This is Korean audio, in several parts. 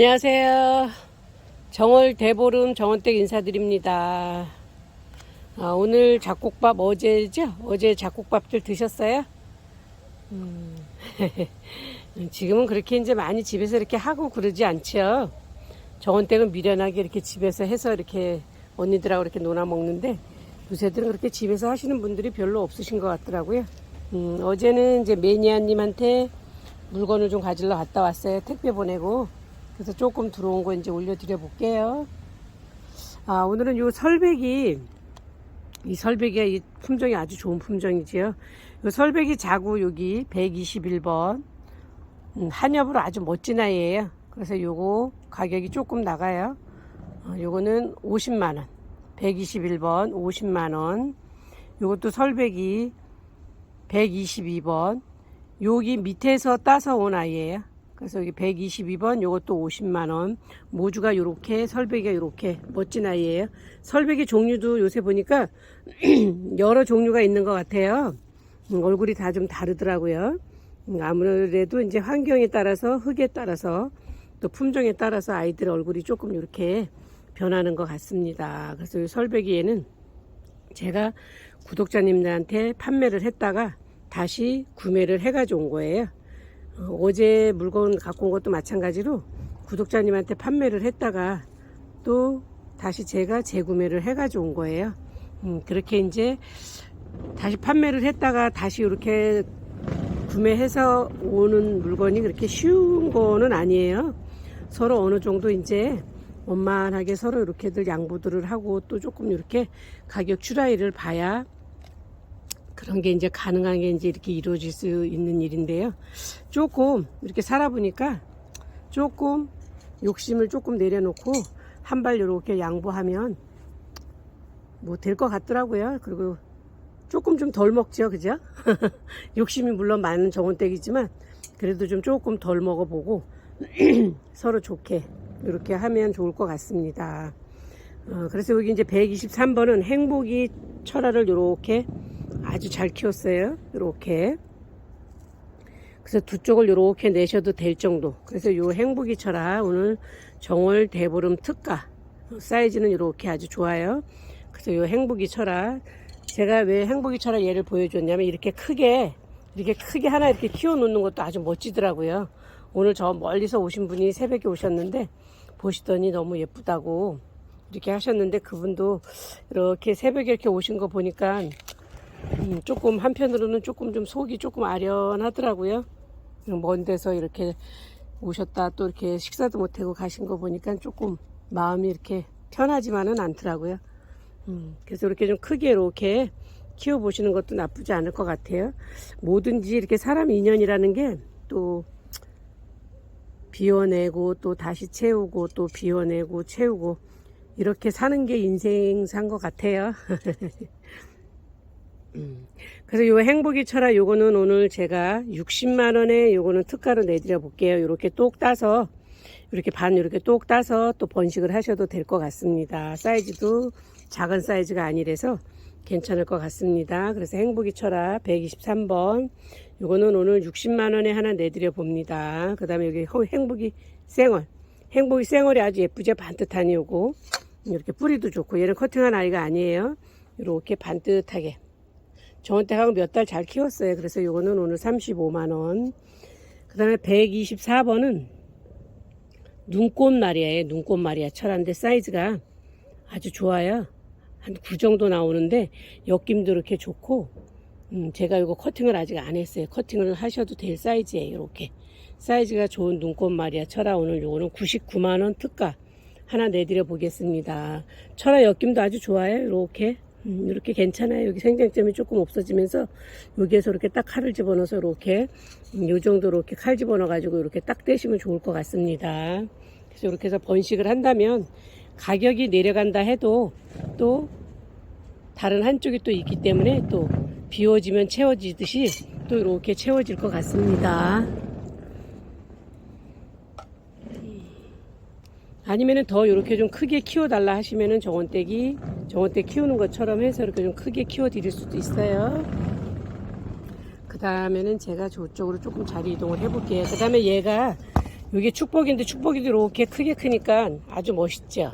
안녕하세요. 정월 대보름 정원댁 인사드립니다. 아, 오늘 잡곡밥 어제죠? 어제 잡곡밥들 드셨어요? 음, 지금은 그렇게 이제 많이 집에서 이렇게 하고 그러지 않죠. 정원댁은 미련하게 이렇게 집에서 해서 이렇게 언니들하고 이렇게 놀아 먹는데 요새들은 그렇게 집에서 하시는 분들이 별로 없으신 것 같더라고요. 음, 어제는 이제 매니아님한테 물건을 좀 가지러 갔다 왔어요. 택배 보내고. 그래서 조금 들어온 거 이제 올려드려 볼게요. 아, 오늘은 요 설백이, 이 설백이 이 품종이 아주 좋은 품종이지요. 요 설백이 자구 여기 121번. 음, 한엽으로 아주 멋진 아이예요. 그래서 요거 가격이 조금 나가요. 어, 요거는 50만원. 121번 50만원. 요것도 설백이 122번. 여기 밑에서 따서 온 아이예요. 그래서 여기 122번 요것도 50만원. 모주가 요렇게 설백이가 요렇게 멋진 아이예요. 설백의 종류도 요새 보니까 여러 종류가 있는 것 같아요. 음, 얼굴이 다 좀 다르더라고요. 음, 아무래도 이제 환경에 따라서 흙에 따라서 또 품종에 따라서 아이들 얼굴이 조금 이렇게 변하는 것 같습니다. 그래서 이 설백이에는 제가 구독자님들한테 판매를 했다가 다시 구매를 해가지고 온 거예요 어, 어제 물건 갖고 온 것도 마찬가지로 구독자님한테 판매를 했다가 또 다시 제가 재구매를 해가지고 온 거예요. 음, 그렇게 이제 다시 판매를 했다가 다시 이렇게 구매해서 오는 물건이 그렇게 쉬운 거는 아니에요. 서로 어느 정도 이제 원만하게 서로 이렇게들 양보들을 하고 또 조금 이렇게 가격 추라이를 봐야 그런 게 이제 가능한 게 이제 이렇게 이루어질 수 있는 일인데요. 조금 이렇게 살아보니까 조금 욕심을 조금 내려놓고 한 발 이렇게 양보하면 뭐 될 것 같더라고요. 그리고 조금 좀 덜 먹죠, 그죠? 욕심이 물론 많은 정원댁이지만 그래도 좀 조금 덜 먹어보고 서로 좋게 이렇게 하면 좋을 것 같습니다. 어, 그래서 여기 이제 123번은 행복이 철화를 이렇게 아주 잘 키웠어요. 이렇게. 그래서 두 쪽을 이렇게 내셔도 될 정도. 그래서 요 행복이 철화 오늘 정월 대보름 특가 사이즈는 이렇게 아주 좋아요. 그래서 요 행복이 철화 제가 왜 행복이 철화 얘를 보여줬냐면 이렇게 크게 이렇게 크게 하나 이렇게 키워 놓는 것도 아주 멋지더라고요. 오늘 저 멀리서 오신 분이 새벽에 오셨는데 보시더니 너무 예쁘다고 이렇게 하셨는데 그분도 이렇게 새벽에 이렇게 오신 거 보니까 음, 조금 한편으로는 조금 좀 속이 조금 아련하더라고요. 먼 데서 이렇게 오셨다 또 이렇게 식사도 못하고 가신 거 보니까 조금 마음이 이렇게 편하지만은 않더라고요. 음, 그래서 이렇게 좀 크게 이렇게 키워보시는 것도 나쁘지 않을 것 같아요. 뭐든지 이렇게 사람 인연이라는 게 또 비워내고 또 다시 채우고 또 비워내고 채우고 이렇게 사는 게 인생 산 것 같아요. 음. 그래서 요 행복이 철화 요거는 오늘 제가 60만 원에 요거는 특가로 내드려 볼게요. 이렇게 똑 따서 이렇게 반 이렇게 똑 따서 또 번식을 하셔도 될 것 같습니다. 사이즈도 작은 사이즈가 아니라서 괜찮을 것 같습니다. 그래서 행복이 철화 123번 요거는 오늘 60만 원에 하나 내드려 봅니다. 그 다음에 여기 행복이 생얼 행복이 생얼이 아주 예쁘죠 반듯하니 요거 이렇게 뿌리도 좋고 얘는 커팅한 아이가 아니에요. 이렇게 반듯하게 정원댁하고 몇달 잘 키웠어요. 그래서 요거는 오늘 35만원. 그 다음에 124번은 눈꽃말이에요. 눈꽃말이야. 철한데 사이즈가 아주 좋아요. 한 9 정도 나오는데 엮임도 이렇게 좋고 음, 제가 이거 커팅을 아직 안 했어요. 커팅을 하셔도 될 사이즈예요. 이렇게 사이즈가 좋은 눈꽃말이야. 철아 오늘 요거는 99만원 특가 하나 내드려 보겠습니다. 철아 엮임도 아주 좋아요. 이렇게 음, 이렇게 괜찮아요. 여기 생장점이 조금 없어지면서 여기에서 이렇게 딱 칼을 집어넣어서 이렇게 음, 요 정도로 이렇게 칼 집어넣어 가지고 이렇게 딱 떼시면 좋을 것 같습니다. 그래서 이렇게 해서 번식을 한다면 가격이 내려간다 해도 또 다른 한쪽이 또 있기 때문에 또 비워지면 채워지듯이 또 이렇게 채워질 것 같습니다. 아니면은 더 이렇게 좀 크게 키워달라 하시면은 정원댁이 정원댁 키우는 것처럼 해서 이렇게 좀 크게 키워 드릴 수도 있어요. 그 다음에는 제가 저쪽으로 조금 자리 이동을 해볼게요. 그 다음에 얘가 이게 축복인데 축복이 이렇게 크게 크니까 아주 멋있죠.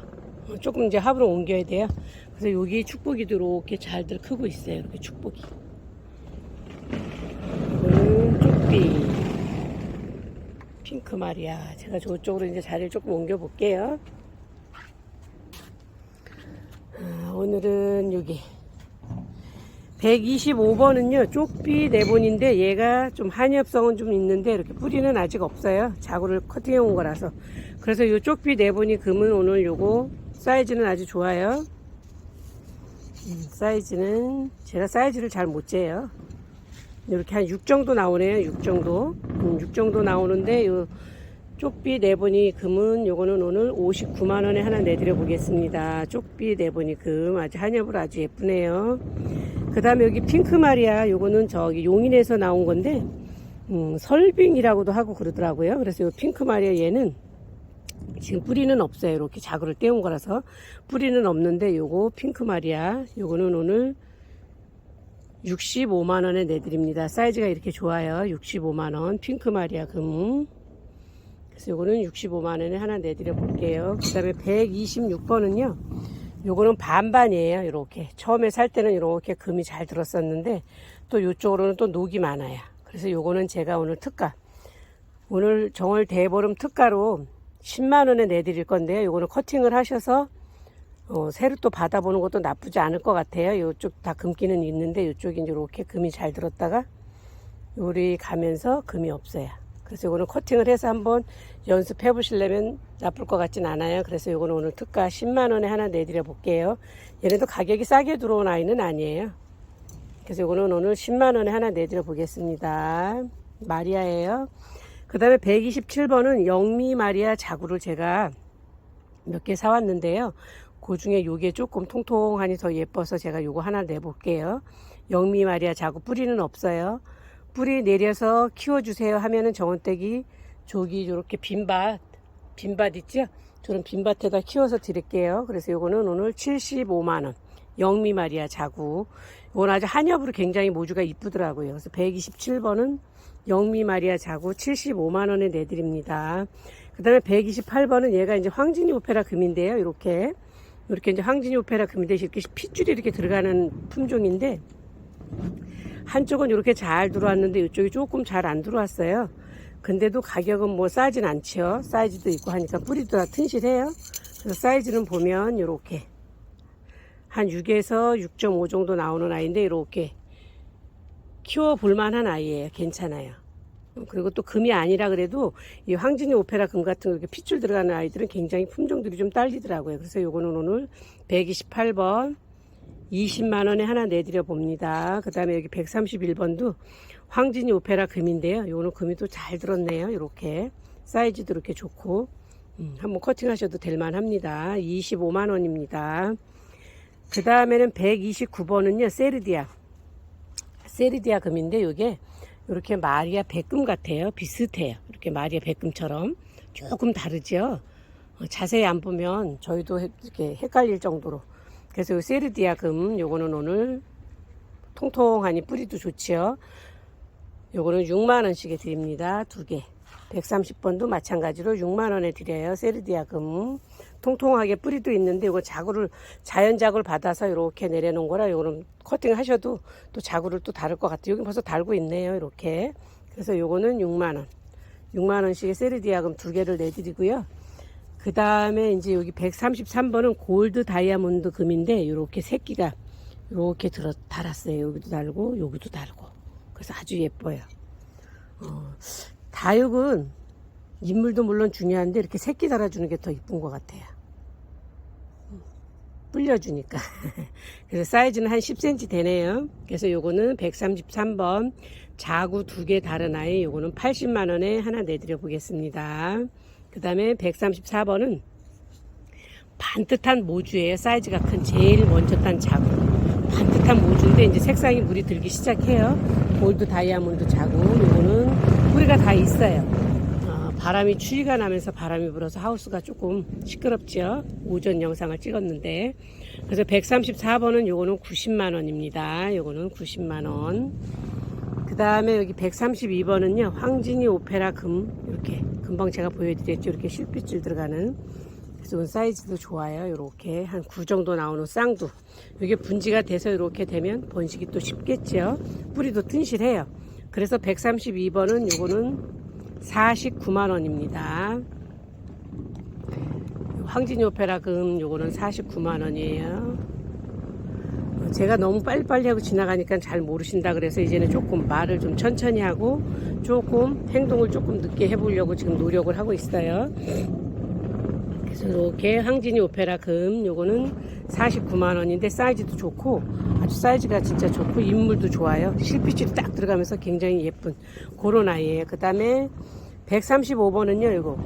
어, 조금 이제 합으로 옮겨야 돼요. 그래서 여기 축복이도 이렇게 잘들 크고 있어요. 이렇게 축복이. 이거는 쪽비. 핑크 말이야. 제가 저쪽으로 이제 자리를 조금 옮겨 볼게요. 아, 오늘은 여기 125번은요 쪽비 네본인데 얘가 좀 한엽성은 좀 있는데 이렇게 뿌리는 아직 없어요 자구를 커팅해 온 거라서 그래서 요 쪽비 네본이 금은 오늘 요거 사이즈는 아주 좋아요 음, 사이즈는 제가 사이즈를 잘 못 재요 이렇게 한 6 정도 나오네요 6 정도 음, 6 정도 나오는데 요 쪽비 네번이 금은 요거는 오늘 59만 원에 하나 내드려 보겠습니다. 쪽비 네번이 금 아주 한엽으로 아주 예쁘네요. 그 다음에 여기 핑크 마리아 요거는 저기 용인에서 나온 건데 음, 설빙이라고도 하고 그러더라고요. 그래서 요 핑크 마리아 얘는 지금 뿌리는 없어요. 이렇게 자구를 떼온 거라서 뿌리는 없는데 요거 핑크 마리아 요거는 오늘 65만원에 내드립니다. 사이즈가 이렇게 좋아요. 65만원 핑크 마리아 금 그래서 요거는 65만원에 하나 내드려 볼게요. 그 다음에 126번은요. 요거는 반반이에요. 이렇게. 처음에 살 때는 이렇게 금이 잘 들었었는데 또 요쪽으로는 또 녹이 많아요. 그래서 요거는 제가 오늘 특가. 오늘 정월 대보름 특가로 10만 원에 내드릴 건데요. 요거는 커팅을 하셔서 어, 새로 또 받아보는 것도 나쁘지 않을 것 같아요. 요쪽 다 금기는 있는데 요쪽이 이제 이렇게 금이 잘 들었다가 요리 가면서 금이 없어요. 그래서 이거는 커팅을 해서 한번 연습해 보시려면 나쁠 것 같진 않아요. 그래서 이거는 오늘 특가 10만 원에 하나 내드려 볼게요. 얘네도 가격이 싸게 들어온 아이는 아니에요. 그래서 이거는 오늘 10만 원에 하나 내드려 보겠습니다. 마리아예요. 그 다음에 127번은 영미 마리아 자구를 제가 몇 개 사왔는데요. 그 중에 요게 조금 통통하니 더 예뻐서 제가 요거 하나 내볼게요. 영미 마리아 자구 뿌리는 없어요. 뿌리 내려서 키워주세요 하면은 정원떼기 저기 이렇게 빈밭 빈밭 있죠? 저런 빈밭에다 키워서 드릴게요. 그래서 요거는 오늘 75만원 영미 마리아 자구 이건 아주 한엽으로 굉장히 모주가 이쁘더라고요. 그래서 127번은 영미 마리아 자구 75만원에 내드립니다. 그 다음에 128번은 얘가 이제 황진이 오페라 금인데요. 이렇게 이렇게 이제 황진이 오페라 금인데 이렇게 핏줄이 이렇게 들어가는 품종인데 한쪽은 이렇게 잘 들어왔는데 이쪽이 조금 잘 안 들어왔어요. 근데도 가격은 뭐 싸진 않죠. 사이즈도 있고 하니까 뿌리도 다 튼실해요. 그래서 사이즈는 보면 이렇게 한 6에서 6.5 정도 나오는 아이인데 이렇게 키워 볼만한 아이예요. 괜찮아요. 그리고 또 금이 아니라 그래도 이 황진이 오페라 금 같은 거 이렇게 핏줄 들어가는 아이들은 굉장히 품종들이 좀 딸리더라고요. 그래서 요거는 오늘 128번 20만 원에 하나 내드려 봅니다. 그 다음에 여기 131번도 황진이 오페라 금인데요. 요거는 금이 또 잘 들었네요. 이렇게 사이즈도 이렇게 좋고 음, 한번 커팅하셔도 될 만합니다. 25만 원입니다. 그 다음에는 129번은요. 세르디아 세르디아 금인데 요게 이렇게 마리아 백금 같아요. 비슷해요. 이렇게 마리아 백금처럼 조금 다르죠. 어, 자세히 안 보면 저희도 이렇게 헷갈릴 정도로 그래서 요 세르디아 금 요거는 오늘 통통하니 뿌리도 좋지요. 요거는 6만 원씩에 드립니다. 두 개. 130번도 마찬가지로 6만원에 드려요. 세르디아 금. 통통하게 뿌리도 있는데 이거 자구를 자연 자구를 받아서 이렇게 내려놓은 거라 요거는 커팅 하셔도 또 자구를 또 다를 것 같아요. 여기 벌써 달고 있네요. 이렇게. 그래서 요거는 6만 원. 6만 원씩의 세르디아 금 두 개를 내드리고요. 그 다음에 이제 여기 133번은 골드 다이아몬드 금인데 이렇게 새끼가 이렇게 들어 달았어요. 여기도 달고 여기도 달고 그래서 아주 예뻐요. 어, 다육은 인물도 물론 중요한데 이렇게 새끼 달아주는 게 더 이쁜 것 같아요. 불려주니까. 그래서 사이즈는 한 10cm 되네요. 그래서 요거는 133번 자구 두 개 다른 아이 요거는 80만원에 하나 내드려 보겠습니다. 그 다음에 134번은 반듯한 모주예요. 사이즈가 큰 제일 먼저 딴 자구. 반듯한 모주인데 이제 색상이 물이 들기 시작해요. 골드 다이아몬드 자구. 이거는 뿌리가 다 있어요. 어, 바람이 추위가 나면서 바람이 불어서 하우스가 조금 시끄럽죠. 오전 영상을 찍었는데. 그래서 134번은 요거는 90만원입니다. 요거는 90만원. 그 다음에 여기 132번은요. 황진이 오페라 금. 이렇게 금방 제가 보여드렸죠. 이렇게 실핏줄 들어가는. 그래서 사이즈도 좋아요. 이렇게 한 9 정도 나오는 쌍두. 이게 분지가 돼서 이렇게 되면 번식이 또 쉽겠죠. 뿌리도 튼실해요. 그래서 132번은 요거는 49만 원입니다. 황진이 오페라 금 요거는 49만 원이에요. 제가 너무 빨리빨리 하고 지나가니까 잘 모르신다 그래서 이제는 조금 말을 좀 천천히 하고 조금 행동을 조금 늦게 해보려고 지금 노력을 하고 있어요. 그래서 이렇게 황진이 오페라 금 요거는 49만 원인데 사이즈도 좋고 아주 사이즈가 진짜 좋고 인물도 좋아요. 실핏줄이 딱 들어가면서 굉장히 예쁜 그런 아이예요. 그 다음에 135번은요 이거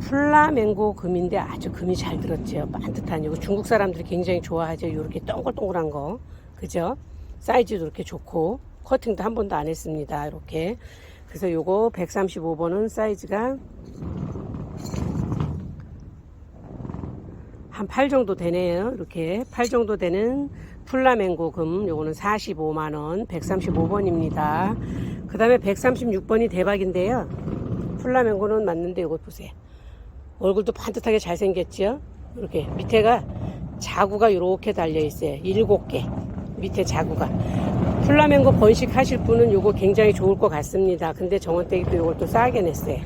플라멩고 금인데 아주 금이 잘 들었죠. 반듯한 이거 중국 사람들이 굉장히 좋아하죠. 이렇게 동글동글한 거. 그죠? 사이즈도 이렇게 좋고 커팅도 한 번도 안 했습니다. 이렇게. 그래서 요거 135번은 사이즈가 한 8 정도 되네요. 이렇게 8 정도 되는 플라멩고 금 요거는 45만 원 135번입니다. 그 다음에 136번이 대박인데요. 플라멩고는 맞는데 이거 보세요. 얼굴도 반듯하게 잘생겼죠? 이렇게 밑에가 자구가 이렇게 달려 있어요. 일곱 개 밑에 자구가. 플라멩고 번식하실 분은 요거 굉장히 좋을 것 같습니다. 근데 정원댁이 또 요걸 또 싸게 냈어요.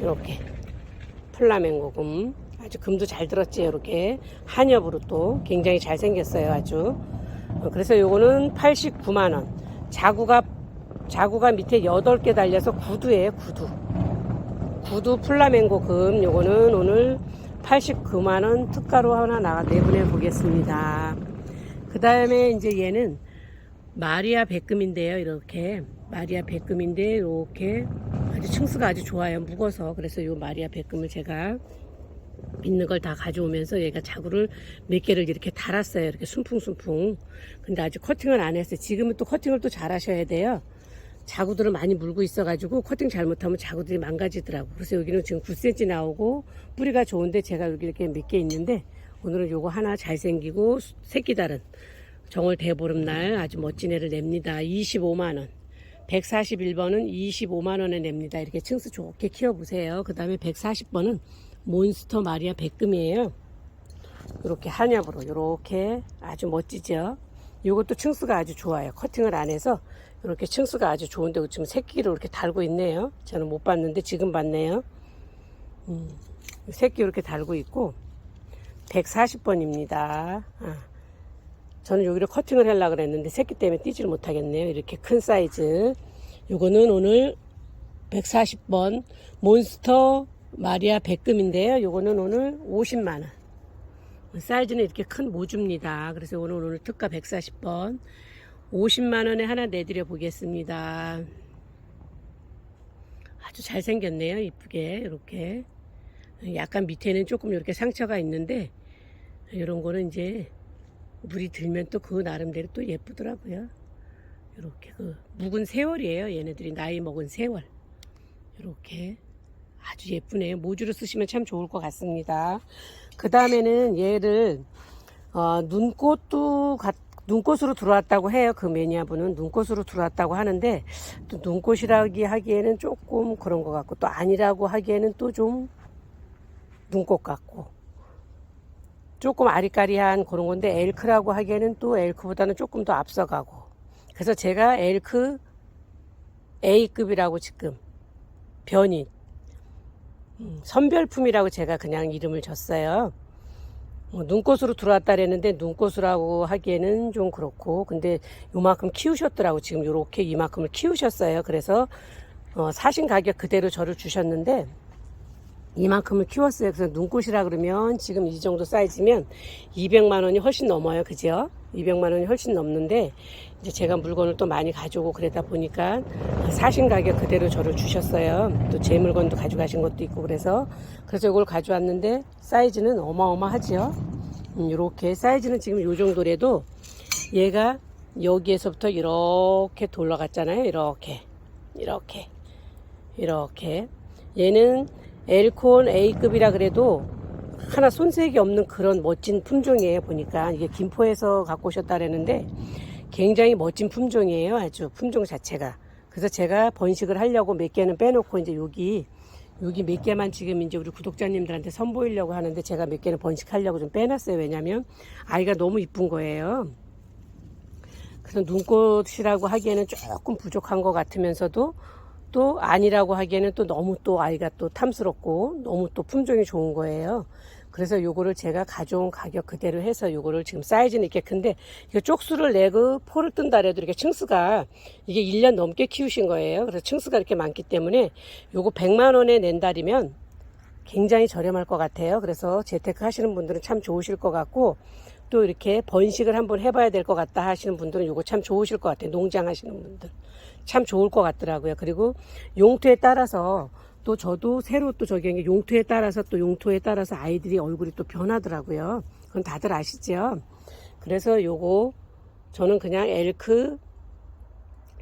이렇게 플라멩고 금 아주 금도 잘 들었지 이렇게 한엽으로 또 굉장히 잘 생겼어요 아주. 어, 그래서 요거는 89만 원. 자구가 자구가 밑에 8개 달려서 구두예요 구두. 구두 플라멩고 금 요거는 오늘 89만원 특가로 하나 나가 내보내 보겠습니다. 그 다음에 이제 얘는 마리아 백금인데요. 이렇게 마리아 백금인데 이렇게 아주 층수가 아주 좋아요. 묵어서 그래서 요 마리아 백금을 제가 있는 걸 다 가져오면서 얘가 자구를 몇 개를 이렇게 달았어요. 이렇게 순풍순풍. 근데 아직 커팅을 안 했어요. 지금은 또 커팅을 또 잘 하셔야 돼요. 자구들을 많이 물고 있어가지고 커팅 잘못하면 자구들이 망가지더라고. 그래서 여기는 지금 9cm 나오고 뿌리가 좋은데 제가 여기 이렇게 몇 개 있는데 오늘은 요거 하나 잘생기고 새끼 다른 정월 대보름날 아주 멋진 애를 냅니다. 25만원. 141번은 25만원에 냅니다. 이렇게 층수 좋게 키워보세요. 그 다음에 140번은 몬스터 마리아 백금이에요. 이렇게 한엽으로 이렇게 아주 멋지죠. 이것도 층수가 아주 좋아요. 커팅을 안 해서 이렇게 층수가 아주 좋은데 지금 새끼를 이렇게 달고 있네요. 저는 못 봤는데 지금 봤네요. 음, 새끼 이렇게 달고 있고 140번입니다. 아, 저는 여기를 커팅을 하려고 그랬는데 새끼 때문에 뛰지를 못하겠네요. 이렇게 큰 사이즈. 요거는 오늘 140번 몬스터 마리아 백금인데요. 요거는 오늘 50만원. 사이즈는 이렇게 큰 모주입니다. 그래서 오늘 오늘 특가 140번 50만원에 하나 내드려 보겠습니다. 아주 잘생겼네요. 이쁘게 이렇게 약간 밑에는 조금 이렇게 상처가 있는데 이런 거는 이제 물이 들면 또 그 나름대로 또 예쁘더라고요. 이렇게 그 묵은 세월이에요. 얘네들이 나이 먹은 세월. 이렇게 아주 예쁘네요. 모주로 쓰시면 참 좋을 것 같습니다. 그 다음에는 얘를 어, 눈꽃도 가, 눈꽃으로 들어왔다고 해요. 그 매니아분은 눈꽃으로 들어왔다고 하는데 또 눈꽃이라기 하기에는 조금 그런 것 같고 또 아니라고 하기에는 또 좀 눈꽃 같고 조금 아리까리한 그런 건데 엘크라고 하기에는 또 엘크보다는 조금 더 앞서가고 그래서 제가 엘크 A급이라고 지금 변이 음, 선별품이라고 제가 그냥 이름을 줬어요. 어, 눈꽃으로 들어왔다 그랬는데 눈꽃이라고 하기에는 좀 그렇고 근데 요만큼 키우셨더라고 지금 요렇게 이만큼을 키우셨어요. 그래서 어, 사신 가격 그대로 저를 주셨는데 이만큼을 키웠어요. 그래서 눈꽃이라 그러면 지금 이 정도 사이즈면 200만 원이 훨씬 넘어요. 그죠? 200만 원이 훨씬 넘는데 이제 제가 물건을 또 많이 가져오고 그러다 보니까 사신 가격 그대로 저를 주셨어요. 또 제 물건도 가져가신 것도 있고 그래서 그래서 이걸 가져왔는데 사이즈는 어마어마하지요. 음, 이렇게 사이즈는 지금 요 정도래도 얘가 여기에서부터 이렇게 돌아갔잖아요. 이렇게 이렇게 이렇게 얘는 엘콘 A급이라 그래도 하나 손색이 없는 그런 멋진 품종이에요. 보니까 이게 김포에서 갖고 오셨다 그랬는데 굉장히 멋진 품종이에요. 아주 품종 자체가. 그래서 제가 번식을 하려고 몇 개는 빼놓고 이제 여기 여기 몇 개만 지금 이제 우리 구독자님들한테 선보이려고 하는데 제가 몇 개는 번식하려고 좀 빼놨어요. 왜냐면 아이가 너무 이쁜 거예요. 그래서 눈꽃이라고 하기에는 조금 부족한 것 같으면서도 또 아니라고 하기에는 또 너무 또 아이가 또 탐스럽고 너무 또 품종이 좋은 거예요. 그래서 요거를 제가 가져온 가격 그대로 해서 요거를 지금 사이즈는 이렇게 큰데 이거 쪽수를 내고 포를 뜬다 해도 이렇게 층수가 이게 1년 넘게 키우신 거예요. 그래서 층수가 이렇게 많기 때문에 요거 100만 원에 낸달이면 굉장히 저렴할 것 같아요. 그래서 재테크 하시는 분들은 참 좋으실 것 같고 또 이렇게 번식을 한번 해봐야 될 것 같다 하시는 분들은 요거 참 좋으실 것 같아요. 농장 하시는 분들. 참 좋을 것 같더라고요. 그리고 용토에 따라서 또 저도 새로 또 저기 용토에 따라서 또 용토에 따라서 아이들이 얼굴이 또 변하더라고요. 그건 다들 아시죠? 그래서 요거 저는 그냥 엘크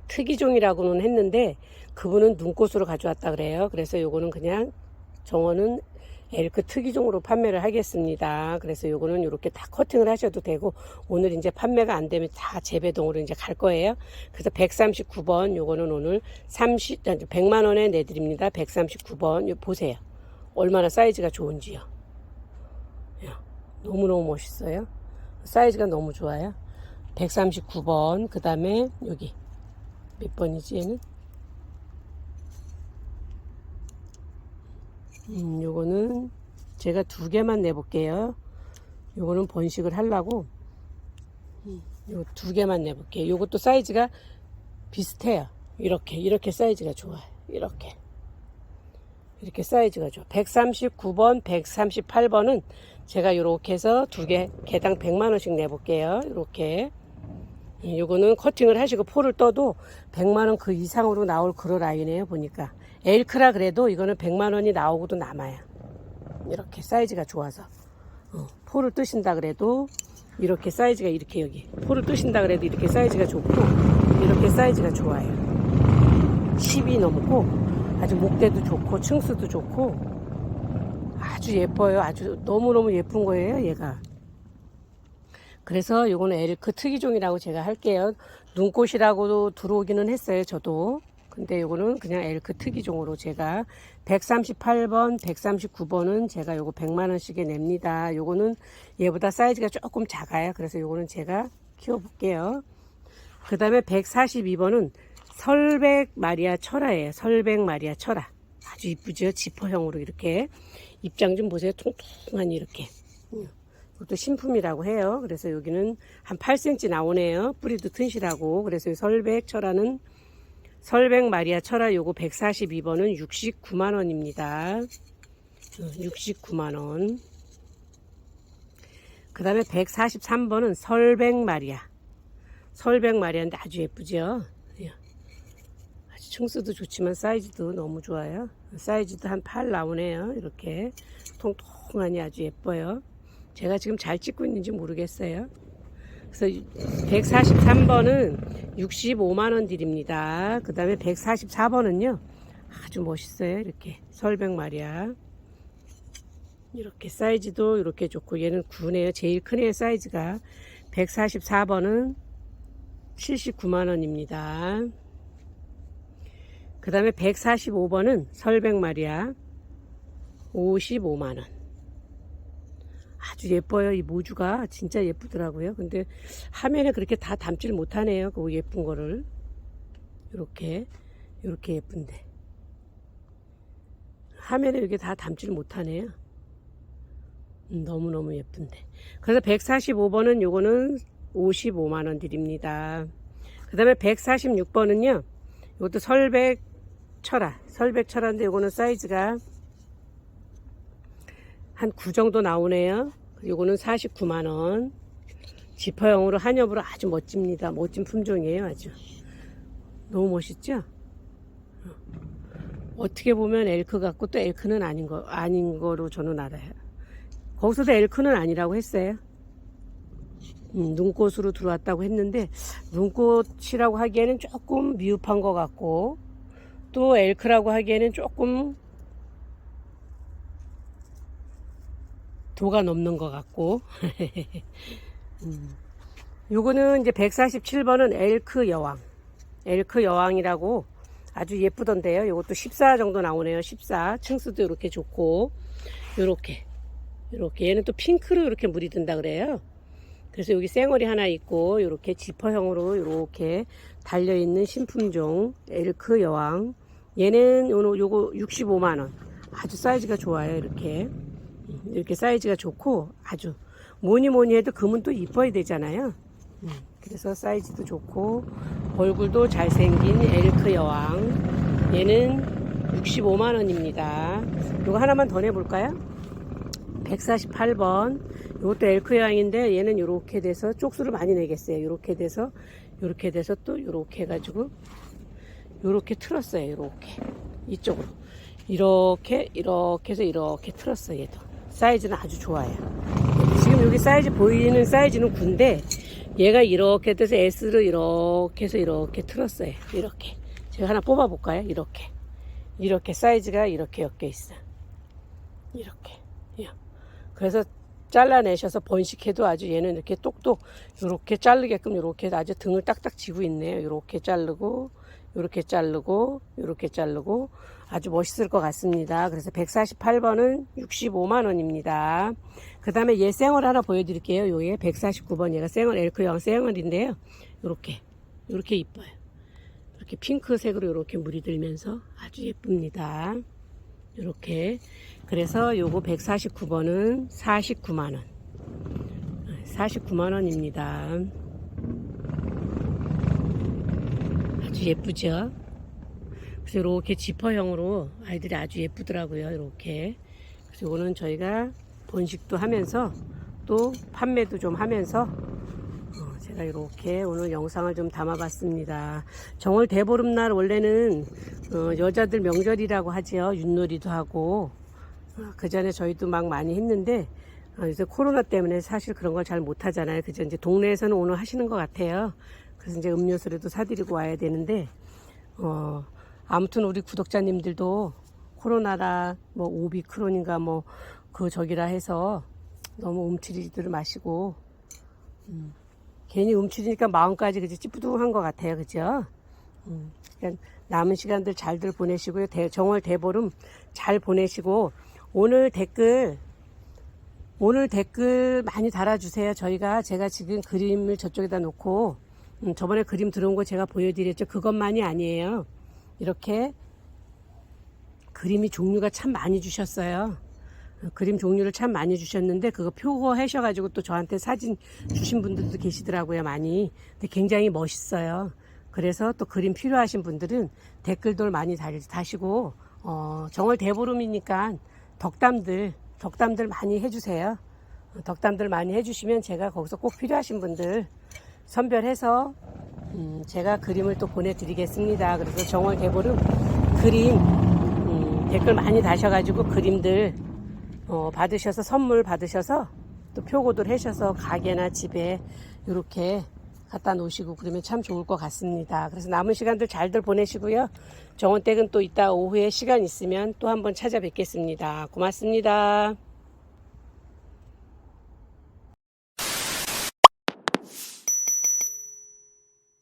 특이종이라고는 했는데 그분은 눈꽃으로 가져왔다 그래요. 그래서 요거는 그냥 정원은 엘크 특이종으로 판매를 하겠습니다. 그래서 요거는 이렇게 다 커팅을 하셔도 되고 오늘 이제 판매가 안 되면 다 재배동으로 이제 갈 거예요. 그래서 139번 요거는 오늘 30 100만 원에 내드립니다. 139번 요 보세요. 얼마나 사이즈가 좋은지요. 야, 너무너무 멋있어요. 사이즈가 너무 좋아요. 139번 그 다음에 여기 몇 번이지 얘는? 음, 요거는 제가 두 개만 내볼게요. 요거는 번식을 하려고 음, 요두 개만 내볼게요. 요것도 사이즈가 비슷해요. 이렇게 이렇게 사이즈가 좋아요. 이렇게 이렇게 사이즈가 좋아. 139번, 138번은 제가 이렇게 해서 두 개 개당 100만 원씩 내볼게요. 이렇게 예, 요거는 커팅을 하시고 포를 떠도 100만 원 그 이상으로 나올 그런 라인이에요. 보니까 엘크라 그래도 이거는 100만 원이 나오고도 남아요. 이렇게 사이즈가 좋아서 어, 포를 뜨신다 그래도 이렇게 사이즈가 이렇게 여기 포를 뜨신다 그래도 이렇게 사이즈가 좋고 이렇게 사이즈가 좋아요. 10이 넘고 아주 목대도 좋고 층수도 좋고 아주 예뻐요. 아주 너무너무 예쁜 거예요, 얘가. 그래서 요거는 엘크 특이종이라고 제가 할게요. 눈꽃이라고도 들어오기는 했어요, 저도. 근데 요거는 그냥 엘크 특이종으로 제가 138번, 139번은 제가 요거 100만 원씩에 냅니다. 요거는 얘보다 사이즈가 조금 작아요. 그래서 요거는 제가 키워 볼게요. 그다음에 142번은 설백 마리아 철화예요. 설백 마리아 철화. 아주 이쁘죠? 지퍼형으로 이렇게 입장 좀 보세요. 통통한 이렇게. 이것도 신품이라고 해요. 그래서 여기는 한 8cm 나오네요. 뿌리도 튼실하고. 그래서 이 설백 철화는 설백 마리아 철화 요거 142번은 69만 원입니다. 69만 원. 그 다음에 143번은 설백 마리아. 설백 마리아인데 아주 예쁘죠? 예. 아주 층수도 좋지만 사이즈도 너무 좋아요. 사이즈도 한 8 나오네요. 이렇게 통통하니 아주 예뻐요. 제가 지금 잘 찍고 있는지 모르겠어요. 그래서 143번은 65만 원 드립니다. 그 다음에 144번은요. 아주 멋있어요. 이렇게 설백 마리아. 이렇게 사이즈도 이렇게 좋고 얘는 9네요. 제일 크네요. 사이즈가 144번은 79만 원입니다. 그 다음에 145번은 설백 마리아 55만 원. 아주 예뻐요. 이 모주가 진짜 예쁘더라고요. 근데 화면에 그렇게 다 담지를 못하네요. 그 예쁜 거를. 이렇게 이렇게 예쁜데 화면에 이렇게 다 담지를 못하네요. 음, 너무너무 예쁜데. 그래서 145번은 요거는 55만 원 드립니다. 그 다음에 146번은요. 이것도 설백 철화. 설백 철화인데 요거는 사이즈가 한 9 정도 나오네요. 요거는 49만원. 지퍼형으로 한엽으로 아주 멋집니다. 멋진 품종이에요. 아주. 너무 멋있죠? 어떻게 보면 엘크 같고 또 엘크는 아닌 거, 아닌 거로 저는 알아요. 거기서도 엘크는 아니라고 했어요. 음, 눈꽃으로 들어왔다고 했는데, 눈꽃이라고 하기에는 조금 미흡한 것 같고, 또 엘크라고 하기에는 조금 도가 넘는 것 같고. 음. 요거는 이제 147번은 엘크 여왕. 엘크 여왕이라고 아주 예쁘던데요. 이것도 14 정도 나오네요. 14. 층수도 이렇게 좋고, 요렇게. 요렇게. 얘는 또 핑크로 이렇게 물이 든다 그래요. 그래서 여기 쌩얼이 하나 있고, 요렇게 지퍼형으로 이렇게 달려있는 신품종, 엘크 여왕. 얘는 요, 요거 65만원. 아주 사이즈가 좋아요. 이렇게. 이렇게 사이즈가 좋고, 아주. 뭐니 뭐니 해도 금은 또 이뻐야 되잖아요. 음, 그래서 사이즈도 좋고 얼굴도 잘생긴 엘크 여왕. 얘는 65만 원입니다. 이거 하나만 더 내볼까요? 148번. 이것도 엘크 여왕인데 얘는 이렇게 돼서 쪽수를 많이 내겠어요. 이렇게 돼서 이렇게 돼서 또 이렇게 해가지고 이렇게 틀었어요. 이렇게. 이쪽으로. 이렇게 이렇게 해서 이렇게 틀었어요 얘도 사이즈는 아주 좋아요 지금 여기 사이즈 보이는 사이즈는 9인데 얘가 이렇게 돼서 S를 이렇게 해서 이렇게 틀었어요. 이렇게. 제가 하나 뽑아볼까요? 이렇게. 이렇게 사이즈가 이렇게 엮여 있어. 이렇게. 예. 그래서 잘라내셔서 번식해도 아주 얘는 이렇게 똑똑 이렇게 자르게끔 이렇게 아주 등을 딱딱 쥐고 있네요. 이렇게 자르고 이렇게 자르고 이렇게 자르고 아주 멋있을 것 같습니다. 그래서 148번은 65만 원입니다. 그 다음에 얘 쌩얼 하나 보여드릴게요. 요게 149번 얘가 쌩얼 엘크형 쌩얼인데요. 이렇게 이렇게 이뻐요. 이렇게 핑크색으로 이렇게 물이 들면서 아주 예쁩니다. 이렇게 그래서 요거 149번은 49만 원. 49만 원입니다. 아주 예쁘죠? 그래서 이렇게 지퍼형으로 아이들이 아주 예쁘더라고요. 이렇게. 그래서 이거는 저희가 번식도 하면서 또 판매도 좀 하면서 어, 제가 이렇게 오늘 영상을 좀 담아봤습니다. 정월 대보름날 원래는 어, 여자들 명절이라고 하지요. 윷놀이도 하고 어, 그 전에 저희도 막 많이 했는데 어, 요새 코로나 때문에 사실 그런 걸 잘 못하잖아요. 그죠? 이제 동네에서는 오늘 하시는 것 같아요. 그래서 이제 음료수라도 사드리고 와야 되는데 어, 아무튼 우리 구독자님들도 코로나라 뭐 오비크론인가 뭐 그 저기라 해서 너무 움츠리지들 마시고 음, 괜히 움츠리니까 마음까지 그지 찌뿌둥한 것 같아요. 그죠? 음, 그러니까 남은 시간들 잘들 보내시고요. 대- 정월 대보름 잘 보내시고 오늘 댓글 오늘 댓글 많이 달아주세요. 저희가 제가 지금 그림을 저쪽에다 놓고 음, 저번에 그림 들어온 거 제가 보여드렸죠. 그것만이 아니에요 이렇게 그림이 종류가 참 많이 주셨어요. 어, 그림 종류를 참 많이 주셨는데 그거 표고하셔가지고 또 저한테 사진 주신 분들도 계시더라고요 많이. 근데 굉장히 멋있어요. 그래서 또 그림 필요하신 분들은 댓글들 많이 달- 다시고 어, 정월 대보름이니까 덕담들 덕담들 많이 해주세요. 어, 덕담들 많이 해주시면 제가 거기서 꼭 필요하신 분들 선별해서 음, 제가 그림을 또 보내드리겠습니다. 그래서 정월 대보름 그림 음, 댓글 많이 다셔가지고 그림들 어, 받으셔서 선물 받으셔서 또 표고들 하셔서 가게나 집에 이렇게 갖다 놓으시고 그러면 참 좋을 것 같습니다. 그래서 남은 시간들 잘들 보내시고요. 정원댁은 또 이따 오후에 시간 있으면 또 한번 찾아뵙겠습니다. 고맙습니다.